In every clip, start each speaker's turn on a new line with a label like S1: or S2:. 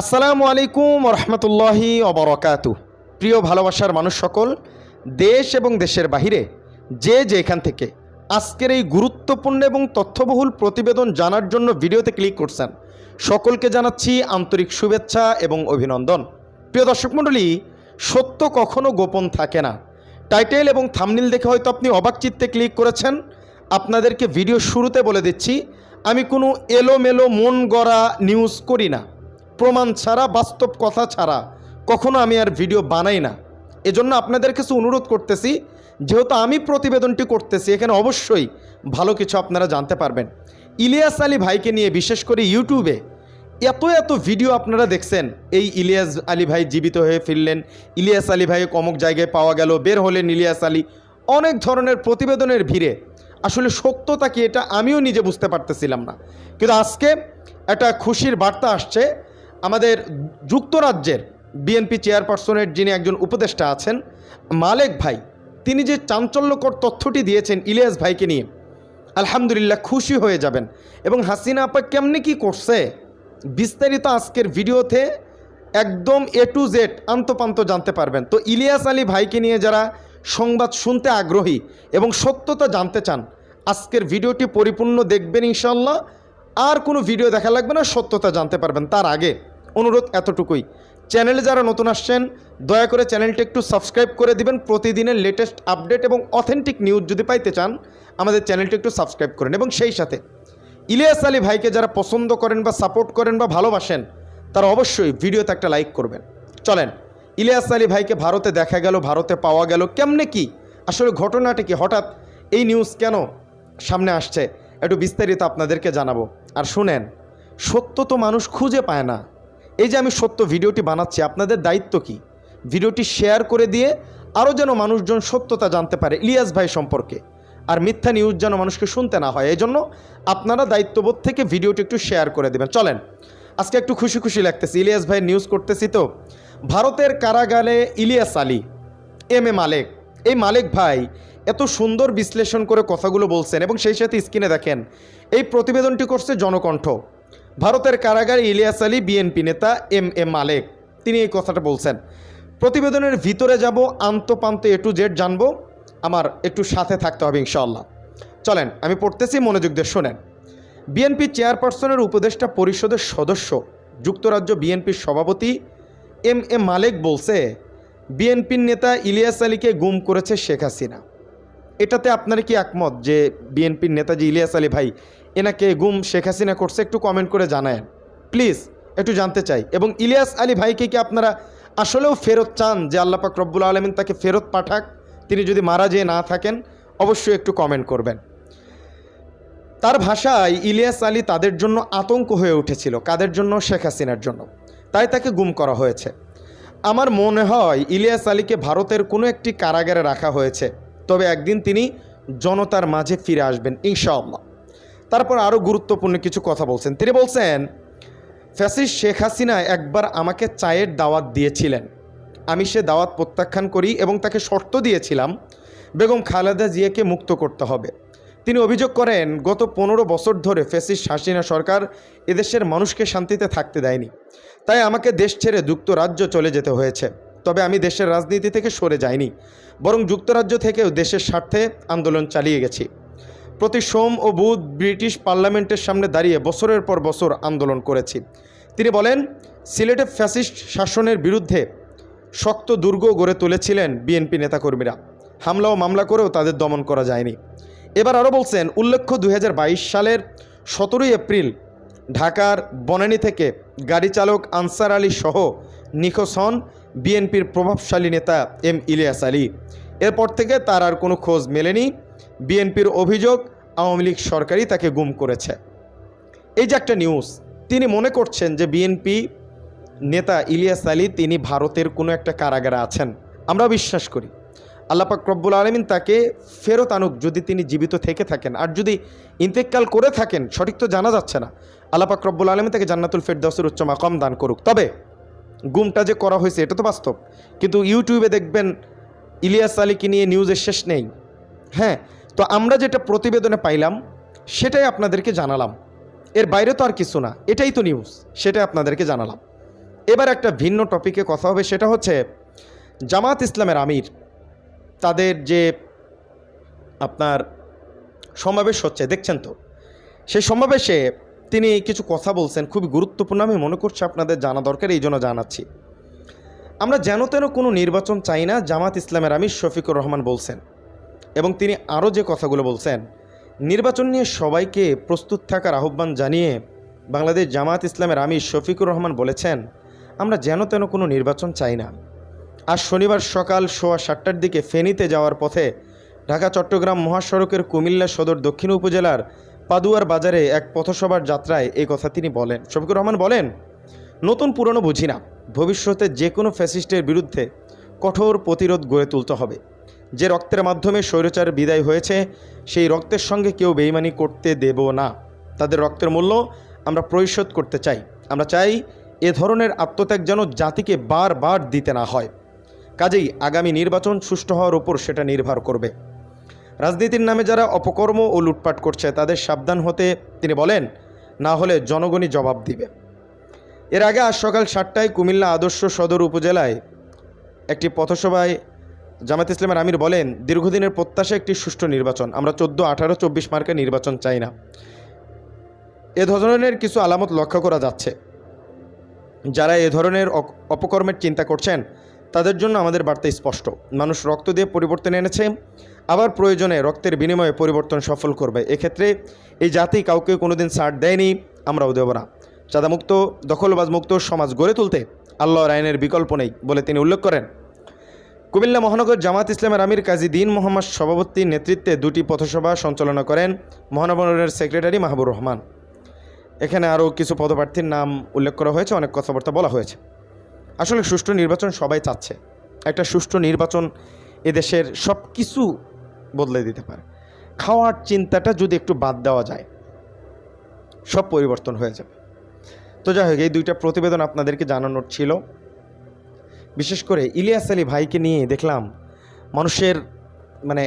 S1: আসসালামু আলাইকুম রহমতুল্লাহি অবরকাতু প্রিয় ভালোবাসার মানুষ সকল, দেশ এবং দেশের বাহিরে, যে যেখান থেকে আজকের এই গুরুত্বপূর্ণ এবং তথ্যবহুল প্রতিবেদন জানার জন্য ভিডিওতে ক্লিক করছেন, সকলকে জানাচ্ছি আন্তরিক শুভেচ্ছা এবং অভিনন্দন। প্রিয় দর্শক মণ্ডলী, সত্য কখনো গোপন থাকে না। টাইটেল এবং থামনিল দেখে হয়তো আপনি অবাক চিত্তে ক্লিক করেছেন। আপনাদেরকে ভিডিও শুরুতে বলে দিচ্ছি, আমি কোনো এলোমেলো মন গড়া নিউজ করি না। প্রমাণ ছাড়া, বাস্তব কথা ছাড়া কখনো আমি আর ভিডিও বানাই না। এজন্য আপনাদের কাছে অনুরোধ করতেছি, যেহেতু আমি প্রতিবেদনটি করতেছি, এখানে অবশ্যই ভালো কিছু আপনারা জানতে পারবেন। ইলিয়াস আলী ভাইকে নিয়ে, বিশেষ করে ইউটিউবে এত এত ভিডিও আপনারা দেখছেন। এই ইলিয়াস আলী ভাই জীবিত হয়ে ফিরলেন, ইলিয়াস আলী ভাই অমুক জায়গায় পাওয়া গেল, বের হলেন ইলিয়াস আলী। অনেক ধরনের প্রতিবেদনের ভিড়ে। আসলে সত্যতা কি এটা আমিও নিজে বুঝতে পারতেছিলাম না। কিন্তু আজকে একটা খুশির বার্তা আসছে আমাদের যুক্তরাজ্যের বিএনপি চেয়ারপারসনের যিনি একজন উপদেষ্টা আছেন, মালেক ভাই, তিনি যে চাঞ্চল্যকর তথ্যটি দিয়েছেন ইলিয়াস ভাইকে নিয়ে, আলহামদুলিল্লাহ খুশি হয়ে যাবেন। এবং হাসিনা আপা কেমনে কি করছে? বিস্তারিত আজকের ভিডিওতে একদম এ টু জেড আন্তপান্ত জানতে পারবেন। তো ইলিয়াস আলী ভাইকে নিয়ে যারা সংবাদ শুনতে আগ্রহী এবং সত্যতা জানতে চান, আজকের ভিডিওটি পরিপূর্ণ দেখবেন ইনশাল্লাহ আর কোনো ভিডিও দেখা লাগবে না, সত্যতা জানতে পারবেন। তার আগে অনুরোধ এতটুকুই। চ্যানেলে যারা নতুন আসছেন, দয়া করে চ্যানেলটি একটু সাবস্ক্রাইব করে দিবেন। প্রতিদিনের লেটেস্ট আপডেট এবং অথেন্টিক নিউজ যদি পাইতে চান, আমাদের চ্যানেলটি একটু সাবস্ক্রাইব করেন এবং সেই সাথে ইলিয়াস আলী ভাইকে যারা পছন্দ করেন বা সাপোর্ট করেন বা ভালোবাসেন, তারা অবশ্যই ভিডিওতে একটা লাইক করবেন। চলেন, ইলিয়াস আলী ভাইকে ভারতে দেখা গেল, ভারতে পাওয়া গেল, কেমনে কি? আসলে ঘটনাটা কি? হঠাৎ এই নিউজ কেন সামনে আসছে? একটু বিস্তারিত আপনাদেরকে জানাব। আর শুনেন, সত্য তো মানুষ খুঁজে পায় না। এই যে আমি সত্য ভিডিওটি বানাচ্ছি, আপনাদের দায়িত্ব কি? ভিডিওটি শেয়ার করে দিয়ে আরও যেন মানুষজন সত্যতা জানতে পারে ইলিয়াস ভাই সম্পর্কে। আর মিথ্যা নিউজ যেন মানুষকে শুনতে না হয় এই জন্য আপনারা দায়িত্ববোধ থেকে ভিডিওটি একটু শেয়ার করে দেবেন। চলেন, আজকে একটু খুশি খুশি লাগতেছে, ইলিয়াস ভাই নিউজ করতেছি তো। ভারতের কারাগারে ইলিয়াস আলী, এম এ মালেক। এই মালেক ভাই এত সুন্দর বিশ্লেষণ করে কথাগুলো বলছেন এবং সেই সাথে স্ক্রিনে দেখেন, এই প্রতিবেদনটি করছে জনকণ্ঠ। ভারতের কারাগারে ইলিয়াস আলী বিএনপি নেতা এম এ মালেক। তিনি এই কথাটা বলছেন, প্রতিবেদনের ভিতরে যাব আন্তপান্ত এ টু জেড জানব। আমার একটু সাথে থাকতে হবে ইনশাল্লাহ চলেন, আমি পড়তেছি মনোযোগ দিয়ে শোনেন। বিএনপি চেয়ারপারসনের উপদেষ্টা পরিষদের সদস্য, যুক্তরাজ্য বিএনপির সভাপতি এম এ মালেক বলছে, বিএনপির নেতা ইলিয়াস আলীকে গুম করেছে শেখ হাসিনা। এটাতে আপনার কি একমত যে বিএনপির নেতাজি ইলিয়াস আলী ভাই এনাকে গুম শেখ হাসিনা করছে, একটু কমেন্ট করে জানায়েন প্লিজ একটু জানতে চাই। এবং ইলিয়াস আলী ভাইকে কি আপনারা আসলেও ফেরত চান যে আল্লাপাক রব্বুল আলমিন তাকে ফেরত পাঠাক? তিনি যদি মারা যেয়ে না থাকেন, অবশ্যই একটু কমেন্ট করবেন। তার ভাষায় ইলিয়াস আলী তাদের জন্য আতঙ্ক হয়ে উঠেছিল, কাদের জন্য? শেখ হাসিনার জন্য। তাই তাকে গুম করা হয়েছে। আমার মনে হয় ইলিয়াস আলীকে ভারতের কোনো একটি কারাগারে রাখা হয়েছে, তবে একদিন তিনি জনতার মাঝে ফিরে আসবেন, ইনশাআল্লাহ। তারপর আরও গুরুত্বপূর্ণ কিছু কথা বলছেন। তিনি বলছেন, ফ্যাসিস শেখ হাসিনা একবার আমাকে চায়ের দাওয়াত দিয়েছিলেন। আমি সে দাওয়াত প্রত্যাখ্যান করি এবং তাকে শর্ত দিয়েছিলাম, বেগম খালেদা জিয়াকে মুক্ত করতে হবে। তিনি অভিযোগ করেন, গত পনেরো বছর ধরে ফেসিস হাসিনা সরকার এদেশের মানুষকে শান্তিতে থাকতে দেয়নি। তাই আমাকে দেশ ছেড়ে যুক্তরাজ্য চলে যেতে হয়েছে। তবে আমি দেশের রাজনীতি থেকে সরে যাইনি। বরং যুক্তরাজ্য থেকেও দেশের স্বার্থে আন্দোলন চালিয়ে গেছি। প্রতি সোম ও বুধ ব্রিটিশ পার্লামেন্টের সামনে দাঁড়িয়ে বছরের পর বছর আন্দোলন করেছি। তিনি বলেন, সিলেটে ফ্যাসিস্ট শাসনের বিরুদ্ধে শক্ত দুর্গ গড়ে তুলেছিলেন বিএনপি নেতাকর্মীরা। হামলা ও মামলা করেও তাদের দমন করা যায়নি। এবার আরও বলছেন, উল্লেখ্য দুই হাজার বাইশ সালের সতেরোই এপ্রিল ঢাকার বনানী থেকে গাড়ি চালক আনসার আলী সহ নিখোঁজ হন বিএনপির প্রভাবশালী নেতা এম ইলিয়াস আলী। এরপর থেকে তার আর কোনো খোঁজ মেলেনি। বিএনপির অভিযোগ আওয়ামী লীগ সরকারই তাকে গুম করেছে। এই যে একটা নিউজ তিনি মনে করছেন যে বিএনপি নেতা ইলিয়াস আলী, তিনি ভারতের কোনো একটা কারাগারে আছেন। আমরা বিশ্বাস করি। আল্লাপাক রব্বুল আলমিন তাকে ফেরত আনুক যদি তিনি জীবিত থেকে থাকেন। আর যদি ইন্তেকাল করে থাকেন, সঠিক তো জানা যাচ্ছে না। আল্লাপাক রব্বুল আলমিন তাকে জান্নাতুল ফেরদাউসের উচ্চ মাকাম দান করুক। তবে গুমটা যে করা হয়েছে, এটা তো বাস্তব। কিন্তু ইউটিউবে দেখবেন ইলিয়াস আলীকে নিয়ে নিউজের শেষ নেই। হ্যাঁ তো আমরা যেটা প্রতিবেদনে পাইলাম, সেটাই আপনাদেরকে জানালাম। এর বাইরে তো আর কিছু না, এটাই তো নিউজ সেটাই আপনাদেরকে জানালাম। এবার একটা ভিন্ন টপিকে কথা হবে, সেটা হচ্ছে জামাত ইসলামের আমির, তাদের যে আপনার সমাবেশ হচ্ছে, দেখছেন তো? সেই সমাবেশে তিনি কিছু কথা বলছেন, খুবই গুরুত্বপূর্ণ, আমি মনে করছি আপনাদের জানা দরকার, এই জন্য জানাচ্ছি। আমরা যেন তেন কোনো নির্বাচন চাই না, জামাত ইসলামের আমির শফিকুর রহমান বলছেন। এবং তিনি আরও যে কথাগুলো বলছেন, নির্বাচন নিয়ে সবাইকে প্রস্তুত থাকার আহ্বান জানিয়ে বাংলাদেশ জামাত ইসলামের আমির শফিকুর রহমান বলেছেন, আমরা যেন তেন কোনো নির্বাচন চাই না। আজ শনিবার সকাল সোয়া সাতটার দিকে ফেনীতে যাওয়ার পথে ঢাকা, চট্টগ্রাম মহাসড়কের কুমিল্লা সদর দক্ষিণ উপজেলার পাদুয়ার বাজারে এক পথসভার যাত্রায় এই কথা তিনি বলেন। শফিকুর রহমান বলেন, নতুন পুরনো বুঝি না। ভবিষ্যতে যে কোনো ফ্যাসিস্টের বিরুদ্ধে কঠোর প্রতিরোধ গড়ে তুলতে হবে। যে রক্তের মাধ্যমে স্বৈরচার বিদায় হয়েছে, সেই রক্তের সঙ্গে কেউ বেইমানি করতে দেব না। তাদের রক্তের মূল্য আমরা পরিশোধ করতে চাই। আমরা চাই এ ধরনের আত্মত্যাগ যেন জাতিকে বারবার দিতে না হয়। কাজেই আগামী নির্বাচন সুষ্ঠু হওয়ার উপর সেটা নির্ভর করবে। রাজনীতির নামে যারা অপকর্ম ও লুটপাট করছে, তাদের সাবধান হতে তিনি বলেন, না হলে জনগণই জবাব দিবে। এর আগে আজ সকাল সাতটায় কুমিল্লা আদর্শ সদর উপজেলায় একটি পথসভায় জামাত ইসলামের আমির বলেন, দীর্ঘদিনের প্রত্যাশা একটি সুষ্ঠু নির্বাচন। আমরা চোদ্দ, আঠারো, চব্বিশ মার্কে নির্বাচন চাই না। এ ধরনের কিছু আলামত লক্ষ্য করা যাচ্ছে। যারা এ ধরনের অপকর্মের চিন্তা করছেন, তাদের জন্য আমাদের বার্তা স্পষ্ট। মানুষ রক্ত দিয়ে পরিবর্তন এনেছে, আবার প্রয়োজনে রক্তের বিনিময়ে পরিবর্তন সফল করবে। এক্ষেত্রে এই জাতি কাউকে কোনোদিন ছাড় দেয়নি, আমরাও দেব না। চাঁদামুক্ত দখলবাজ মুক্ত সমাজ গড়ে তুলতে আল্লাহর আইনের বিকল্প নেই বলে তিনি উল্লেখ করেন। কুমিল্লা মহানগর জামাত ইসলামের আমির কাজী দিন মোহাম্মদ সভাপতির নেতৃত্বে দুটি পথসভা সঞ্চালনা করেন মহানগরের সেক্রেটারি মাহবুর রহমান। এখানে আরও কিছু পদপ্রার্থীর নাম উল্লেখ করা হয়েছে, অনেক কথাবার্তা বলা হয়েছে। আসলে সুষ্ঠু নির্বাচন সবাই চাচ্ছে। একটা সুষ্ঠু নির্বাচন এদেশের সব কিছু বদলে দিতে পারে। খাওয়ার চিন্তাটা যদি একটু বাদ দেওয়া যায়, সব পরিবর্তন হয়ে যাবে। তো যাই হোক, এই দুইটা প্রতিবেদন আপনাদেরকে জানানোর ছিল। বিশেষ করে ইলিয়াস আলী ভাইকে নিয়ে দেখলাম, মানুষের মানে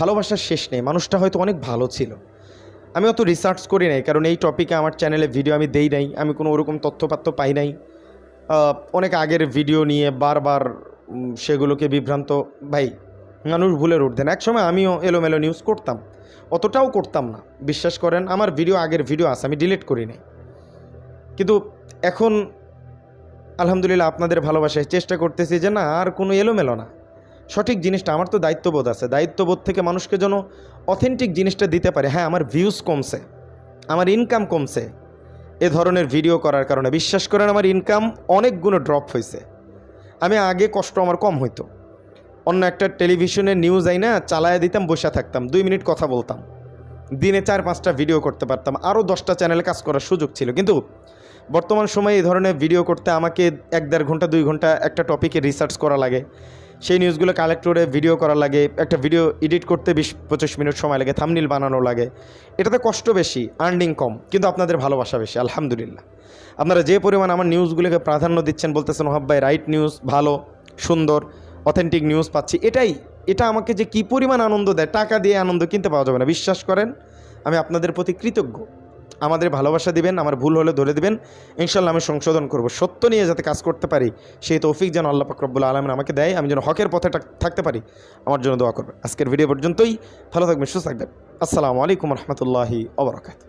S1: ভালোবাসার শেষ নেই, মানুষটা হয়তো অনেক ভালো ছিল। আমি অত রিসার্চ করি নাই, কারণ এই টপিকে আমার চ্যানেলে ভিডিও আমি দেই নাই, আমি কোনো ওরকম তথ্যপাত্র পাই নাই। অনেক আগের ভিডিও নিয়ে বারবার সেগুলোকে বিভ্রান্ত, ভাই, মানুষ ভুলের উঠতেন একসময় আমিও এলোমেলো নিউজ করতাম, অতটাও করতাম না। বিশ্বাস করেন, আমার ভিডিও আগের ভিডিও আছে, আমি ডিলিট করি নাই। কিন্তু এখন আলহামদুলিল্লাহ আপনাদের ভালোবাসায় চেষ্টা করতেছি যে না, আর কোনো এলোমেলো না। সঠিক জিনিসটা, আমার তো দায়িত্ববোধ আছে। দায়িত্ববোধ থেকে মানুষকে যেন অথেন্টিক জিনিসটা দিতে পারে। হ্যাঁ আমার ভিউজ কমছে, আমার ইনকাম কমছে। এ ধরনের ভিডিও করার কারণে, বিশ্বাস করেন আমার ইনকাম অনেক গুণে ড্রপ হয়েছে আমি আগে কষ্ট আমার কম হইতো। অন্য একটা টেলিভিশনের নিউজ আই না চালায় দিতাম, বসে থাকতাম, দুই মিনিট কথা বলতাম। দিনে চার পাঁচটা ভিডিও করতে পারতাম। আরও দশটা চ্যানেলে কাজ করার সুযোগ ছিল। কিন্তু বর্তমান সময়ে এই ধরনের ভিডিও করতে আমাকে এক দেড় ঘণ্টা, দুই ঘণ্টা একটা টপিকে রিসার্চ করা লাগে। সেই নিউজগুলো কালেক্ট করে ভিডিও করা লাগে, একটা ভিডিও এডিট করতে বিশ, পঁচিশ মিনিট সময় লাগে থামনিল বানানো লাগে। এটাতে কষ্ট বেশি আর্নিং কম, কিন্তু আপনাদের ভালোবাসা বেশি, আলহামদুলিল্লাহ। আপনারা যে পরিমাণ আমার নিউজগুলোকে প্রাধান্য দিচ্ছেন, বলতেছেন, ওহাব ভাই রাইট নিউজ ভালো, সুন্দর অথেন্টিক নিউজ পাচ্ছি। এটাই, এটা আমাকে যে কী পরিমাণ আনন্দ দেয়, টাকা দিয়ে আনন্দ কিনতে পাওয়া যাবে না। বিশ্বাস করেন, আমি আপনাদের প্রতি কৃতজ্ঞ। আমাদের ভালোবাসা দিবেন, আমার ভুল হলে ধরে দিবেন। ইনশাল্লাহ আমি সংশোধন করব। সত্য নিয়ে যাতে কাজ করতে পারি, সেই তৌফিক যেন আল্লাহ পাকরবুল আলমেন আমাকে দেয়। আমি যেন হকের পথে থাক- থাকতে পারি, আমার জন্য দোয়া করবেন। আজকের ভিডিও পর্যন্তই, ভালো থাকবেন, সুস্থ থাকবেন। আসসালামু আলাইকুম রহমতুল্লাহি ওবরাকাত